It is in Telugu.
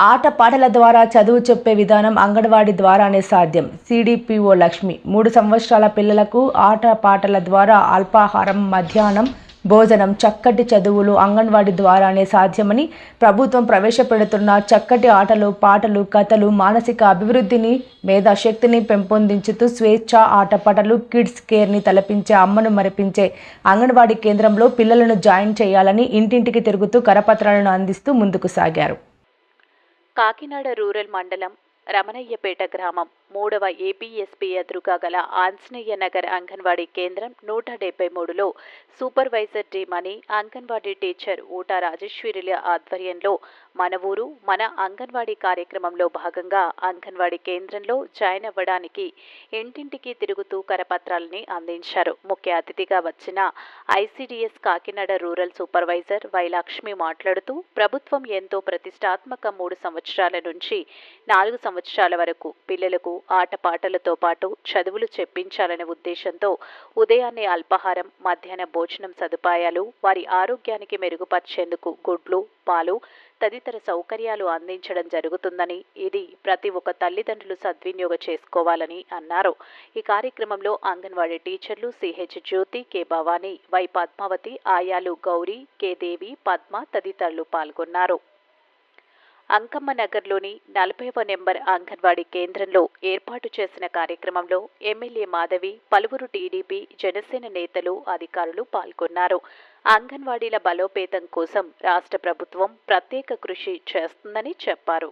ఆట పాటల ద్వారా చదువు చెప్పే విధానం అంగన్వాడీ ద్వారానే సాధ్యం. సిడిపిఓ లక్ష్మి మూడు సంవత్సరాల పిల్లలకు ఆట పాటల ద్వారా అల్పాహారం మధ్యాహ్నం భోజనం చక్కటి చదువులు అంగన్వాడీ ద్వారానే సాధ్యమని ప్రభుత్వం ప్రవేశపెడుతున్న చక్కటి ఆటలు పాటలు కథలు మానసిక అభివృద్ధిని మేధాశక్తిని పెంపొందించుతూ స్వేచ్ఛ ఆటపాటలు కిడ్స్ కేర్ని తలపించే అమ్మను మరిపించే అంగన్వాడీ కేంద్రంలో పిల్లలను జాయిన్ చేయాలని ఇంటింటికి తిరుగుతూ కరపత్రాలను అందిస్తూ ముందుకు సాగారు. కాకినాడ రూరల్ మండలం రమణయ్యపేట గ్రామం మూడవ ఏపీఎస్పీ ఎదురుగా గల ఆంజనేయ నగర్ అంగన్వాడీ కేంద్రం నూట డెబ్బై మూడులో supervisor D Mani anganwadi teacher Oota రాజేశ్వరిల ఆధ్వర్యంలో మన ఊరు మన అంగన్వాడీ కార్యక్రమంలో భాగంగా అంగన్వాడీ కేంద్రంలో జాయిన్ అవ్వడానికి ఇంటింటికి తిరుగుతూ కరపత్రాలని అందించారు. ముఖ్య అతిథిగా వచ్చిన ICDS Kakinada rural supervisor Y Lakshmi మాట్లాడుతూ ప్రభుత్వం ఎంతో ప్రతిష్టాత్మక మూడు సంవత్సరాల నుంచి నాలుగు సంవత్సరాల వరకు పిల్లలకు ఆటపాటలతో పాటు చదువులు చెప్పించాలనే ఉద్దేశంతో ఉదయాన్నే అల్పాహారం మధ్యాహ్న భోజనం సదుపాయాలు వారి ఆరోగ్యానికి మెరుగుపరిచేందుకు గుడ్లు పాలు తదితర సౌకర్యాలు అందించడం జరుగుతుందని ఇది ప్రతి ఒక్క తల్లిదండ్రులు సద్వినియోగం చేసుకోవాలని అన్నారు. ఈ కార్యక్రమంలో అంగన్వాడీ టీచర్లు CH Jyothi K Bhavani Y Padmavathi ఆయాలు Gauri K Devi Padma తదితరులు పాల్గొన్నారు. అంకమ్మ నగర్లోని నలభైవ నెంబర్ అంగన్వాడీ కేంద్రంలో ఏర్పాటు చేసిన కార్యక్రమంలో ఎమ్మెల్యే మాధవి పలువురు టీడీపీ జనసేన నేతలు అధికారులు పాల్గొన్నారు. అంగన్వాడీల బలోపేతం కోసం రాష్ట్ర ప్రభుత్వం ప్రత్యేక కృషి చేస్తుందని చెప్పారు.